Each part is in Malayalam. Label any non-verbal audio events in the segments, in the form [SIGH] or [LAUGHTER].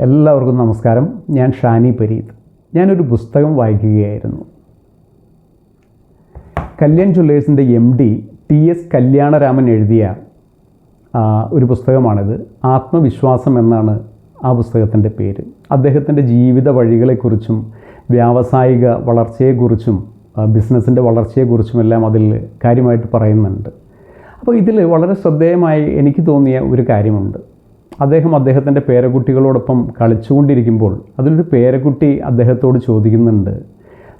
എല്ലാവർക്കും നമസ്കാരം. ഞാൻ ഷാനി പരീത്. ഞാനൊരു പുസ്തകം വായിക്കുകയായിരുന്നു. Kalyan ജ്വല്ലേഴ്സിന്റെ M D T S Kalyanaraman എഴുതിയ ഒരു പുസ്തകമാണിത്. ആത്മവിശ്വാസം എന്നാണ് ആ പുസ്തകത്തിന്റെ പേര്. അദ്ദേഹത്തിന്റെ ജീവിത വഴികളെക്കുറിച്ചും വ്യാവസായിക വളർച്ചയെക്കുറിച്ചും ബിസിനസ്സിന്റെ ബിസിനസ്സിന്റെ വളർച്ചയെക്കുറിച്ചുമെല്ലാം അതിൽ കാര്യമായിട്ട് പറയുന്നുണ്ട്. അപ്പോൾ ഇതിൽ വളരെ ശ്രദ്ധേയമായി എനിക്ക് തോന്നിയ ഒരു കാര്യമുണ്ട്. അദ്ദേഹം അദ്ദേഹത്തിന്റെ പേരക്കുട്ടികളോടൊപ്പം കളിച്ചുകൊണ്ടിരിക്കുമ്പോൾ അതിലൊരു പേരക്കുട്ടി അദ്ദേഹത്തോട് ചോദിക്കുന്നുണ്ട്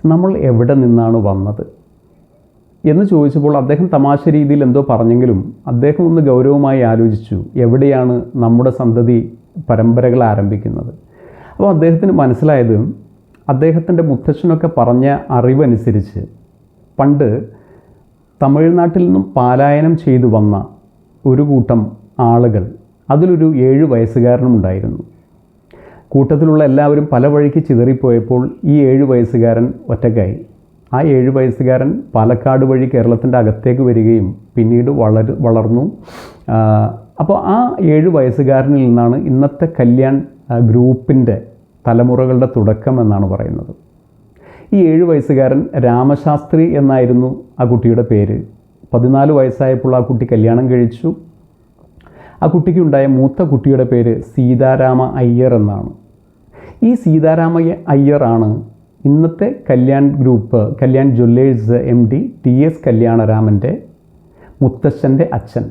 നമ്മൾ എവിടെ നിന്നാണ് വന്നത്? എന്ന് ചോദിച്ചപ്പോൾ അദ്ദേഹം തമാശ രീതിയിൽ എന്തോ പറഞ്ഞെങ്കിലും അദ്ദേഹം ഒന്ന് ഗൗരവമായി ആലോചിച്ചു എവിടെയാണ് നമ്മുടെ സന്തതി പരമ്പരകൾ ആരംഭിക്കുന്നത്? അപ്പോൾ അദ്ദേഹത്തിന് മനസ്സിലായത് അദ്ദേഹത്തിന്റെ മുത്തച്ഛനൊക്കെ പറഞ്ഞ അറിവനുസരിച്ച് പണ്ട് തമിഴ്നാട്ടിൽ നിന്നും പാലായനം ചെയ്തു വന്ന ഒരു കൂട്ടം ആളുകൾ അതിലൊരു ഏഴ് വയസ്സുകാരനും ഉണ്ടായിരുന്നു കൂട്ടത്തിലുള്ള എല്ലാവരും പല വഴിക്ക് ചിതറിപ്പോയപ്പോൾ ഈ ഏഴ് വയസ്സുകാരൻ ഒറ്റക്കായി ആ ഏഴ് വയസ്സുകാരൻ പാലക്കാട് വഴി കേരളത്തിന്റെ അകത്തേക്ക് വരികയും പിന്നീട് വളർ വളർന്നു. അപ്പോൾ ആ ഏഴ് വയസ്സുകാരനിൽ നിന്നാണ് ഇന്നത്തെ കല്യാൺ ഗ്രൂപ്പിന്റെ തലമുറകളുടെ തുടക്കം എന്നാണ് പറയുന്നത്. ഈ ഏഴ് വയസ്സുകാരൻ രാമശാസ്ത്രി എന്നായിരുന്നു ആ കുട്ടിയുടെ പേര്. പതിനാല് വയസ്സായപ്പോൾ ആ കുട്ടി കല്യാണം കഴിച്ചു. ആ കുട്ടിക്കുണ്ടായ മൂത്ത കുട്ടിയുടെ പേര് സീതാരാമ അയ്യർ എന്നാണ്. ഈ സീതാരാമ അയ്യറാണ് ഇന്നത്തെ Kalyan group Kalyan Jewellers M D T S കല്യാണരാമന്റെ മുത്തശ്ശന്റെ അച്ഛൻ.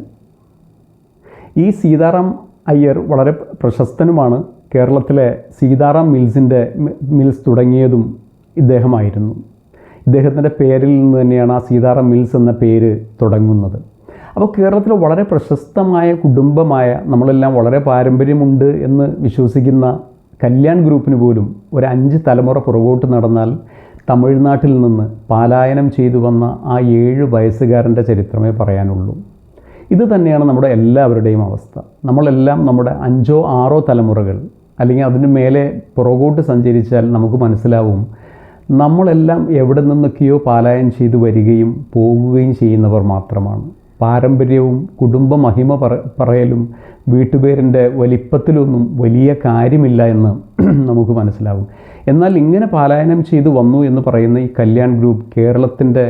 ഈ സീതാറാം അയ്യർ വളരെ പ്രശസ്തനുമാണ്. കേരളത്തിലെ സീതാറാം മിൽസിന്റെ മിൽസ് തുടങ്ങിയതും ഇദ്ദേഹമായിരുന്നു. ഇദ്ദേഹത്തിന്റെ പേരിൽ നിന്ന് തന്നെയാണ് ആ സീതാറാം മിൽസ് എന്ന പേര് തുടങ്ങുന്നത്. അപ്പോൾ കേരളത്തിലെ വളരെ പ്രശസ്തമായ കുടുംബമായ നമ്മളെല്ലാം വളരെ പാരമ്പര്യമുണ്ട് എന്ന് വിശ്വസിക്കുന്ന കല്യാൺ ഗ്രൂപ്പിന് പോലും ഒരു അഞ്ച് തലമുറ പുറകോട്ട് നടന്നാൽ തമിഴ്നാട്ടിൽ നിന്ന് പാലായനം ചെയ്തു വന്ന ആ ഏഴ് വയസ്സുകാരന്റെ ചരിത്രമേ പറയാനുള്ളൂ. ഇത് തന്നെയാണ് നമ്മുടെ എല്ലാവരുടെയും അവസ്ഥ. നമ്മളെല്ലാം നമ്മുടെ അഞ്ചോ ആറോ തലമുറകൾ അല്ലെങ്കിൽ അതിന് മേലെ പുറകോട്ട് സഞ്ചരിച്ചാൽ നമുക്ക് മനസ്സിലാവും നമ്മളെല്ലാം എവിടെ നിന്നൊക്കെയോ പാലായനം ചെയ്തു വരികയും പോകുകയും ചെയ്യുന്നവർ മാത്രമാണ്. പാരമ്പര്യവും കുടുംബ മഹിമ പറ പറയലും വീട്ടുപേരിന്റെ വലിപ്പത്തിലൊന്നും വലിയ കാര്യമില്ല എന്ന് [CLEARS THROAT] നമുക്ക് മനസ്സിലാവും. എന്നാൽ ഇങ്ങനെ പാലായനം ചെയ്തു വന്നു എന്ന് പറയുന്ന ഈ കല്യാൺ ഗ്രൂപ്പ് കേരളത്തിന്റെ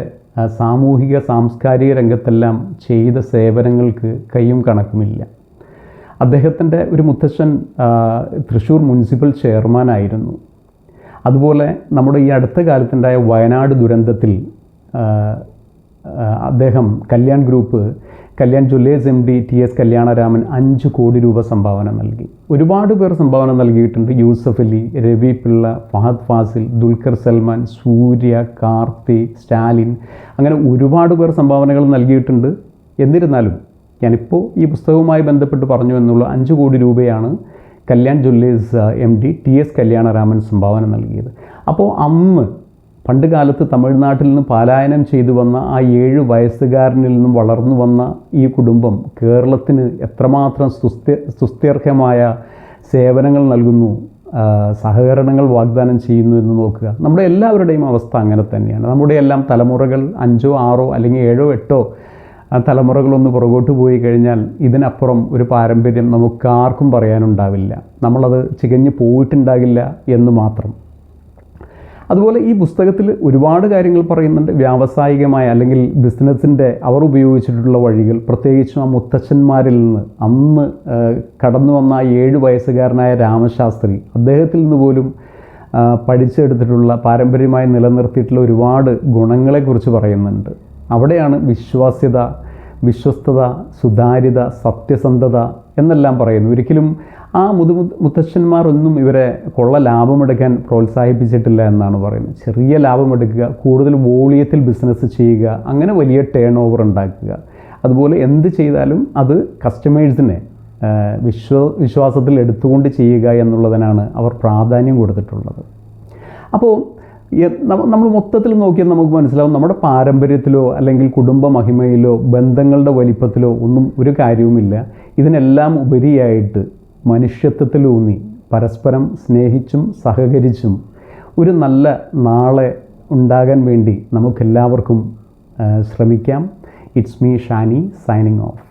സാമൂഹിക സാംസ്കാരിക രംഗത്തെല്ലാം ചെയ്ത സേവനങ്ങൾക്ക് കൈയും കണക്കുമില്ല. അദ്ദേഹത്തിന്റെ ഒരു മുത്തശ്ശൻ തൃശ്ശൂർ മുനിസിപ്പൽ ചെയർമാനായിരുന്നു അതുപോലെ നമ്മുടെ ഈ അടുത്ത കാലത്തുണ്ടായ വയനാട് ദുരന്തത്തിൽ അദ്ദേഹം Kalyan group Kalyan Jewellers M D T S Kalyanaraman അഞ്ച് കോടി രൂപ സംഭാവന നൽകി. ഒരുപാട് പേർ സംഭാവന നൽകിയിട്ടുണ്ട്. യൂസഫ് അലി രവി പിള്ള ഫഹദ് ഫാസിൽ ദുൽഖർ സൽമാൻ സൂര്യ കാർത്തി സ്റ്റാലിൻ അങ്ങനെ ഒരുപാട് പേർ സംഭാവനകൾ നൽകിയിട്ടുണ്ട്. എന്നിരുന്നാലും ഞാനിപ്പോൾ ഈ പുസ്തകവുമായി ബന്ധപ്പെട്ട് പറഞ്ഞു എന്നുള്ള അഞ്ച് കോടി രൂപയാണ് Kalyan Jewellers M D T S Kalyanaraman സംഭാവന നൽകിയത്. അപ്പോൾ അന്ന് പണ്ട് കാലത്ത് തമിഴ്നാട്ടിൽ നിന്ന് പാലായനം ചെയ്തു വന്ന ആ ഏഴ് വയസ്സുകാരനിൽ നിന്നും വളർന്നു വന്ന ഈ കുടുംബം കേരളത്തിന് എത്രമാത്രം സുസ്ഥി സുസ്ഥിർഹമായ സേവനങ്ങൾ നൽകുന്നു സഹകരണങ്ങൾ വാഗ്ദാനം ചെയ്യുന്നു എന്ന് നോക്കുക. നമ്മുടെ എല്ലാവരുടെയും അവസ്ഥ അങ്ങനെ തന്നെയാണ്. നമ്മുടെ എല്ലാം തലമുറകൾ അഞ്ചോ ആറോ അല്ലെങ്കിൽ ഏഴോ എട്ടോ തലമുറകളൊന്ന് പുറകോട്ട് പോയി കഴിഞ്ഞാൽ ഇതിനപ്പുറം ഒരു പാരമ്പര്യം നമുക്കാർക്കും പറയാനുണ്ടാവില്ല. നമ്മളത് ചികഞ്ഞ് പോയിട്ടുണ്ടാകില്ല എന്ന് മാത്രം. അതുപോലെ ഈ പുസ്തകത്തിൽ ഒരുപാട് കാര്യങ്ങൾ പറയുന്നുണ്ട്. വ്യാവസായികമായ അല്ലെങ്കിൽ ബിസിനസ്സിന്റെ അവർ ഉപയോഗിച്ചിട്ടുള്ള വഴികൾ. പ്രത്യേകിച്ചും ആ മുത്തച്ഛന്മാരിൽ നിന്ന് അന്ന് കടന്നു വന്ന ഏഴ് വയസ്സുകാരനായ രാമശാസ്ത്രി അദ്ദേഹത്തിൽ നിന്ന് പോലും പഠിച്ചെടുത്തിട്ടുള്ള പാരമ്പര്യമായി നിലനിർത്തിയിട്ടുള്ള ഒരുപാട് ഗുണങ്ങളെക്കുറിച്ച് പറയുന്നുണ്ട്. അവിടെയാണ് വിശ്വാസ്യത വിശ്വസ്തത സുതാര്യത സത്യസന്ധത എന്നെല്ലാം പറയുന്നു. ഒരിക്കലും ആ മുതു മുത്തശ്ശന്മാരൊന്നും ഇവരെ കൊള്ള ലാഭമെടുക്കാൻ പ്രോത്സാഹിപ്പിച്ചിട്ടില്ല എന്നാണ് പറയുന്നത്. ചെറിയ ലാഭമെടുക്കുക കൂടുതൽ വോളിയത്തിൽ ബിസിനസ് ചെയ്യുക അങ്ങനെ വലിയ ടേൺ ഓവർ ഉണ്ടാക്കുക. അതുപോലെ എന്ത് ചെയ്താലും അത് കസ്റ്റമേഴ്സിനെ വിശ്വ വിശ്വാസത്തിൽ എടുത്തുകൊണ്ട് ചെയ്യുക എന്നുള്ളതിനാണ് അവർ പ്രാധാന്യം കൊടുത്തിട്ടുള്ളത്. അപ്പോൾ നമ്മൾ മൊത്തത്തിൽ നോക്കിയാൽ നമുക്ക് മനസ്സിലാവും നമ്മുടെ പാരമ്പര്യത്തിലോ അല്ലെങ്കിൽ കുടുംബ മഹിമയിലോ ബന്ധങ്ങളുടെ വലിപ്പത്തിലോ ഒന്നും ഒരു കാര്യവുമില്ല. ഇതിനെല്ലാം ഉപരിയായിട്ട് മനുഷ്യത്വത്തിലൂന്നി പരസ്പരം സ്നേഹിച്ചും സഹകരിച്ചും ഒരു നല്ല നാളെ ഉണ്ടാകാൻ വേണ്ടി നമുക്കെല്ലാവർക്കും ശ്രമിക്കാം. It's me Shani signing off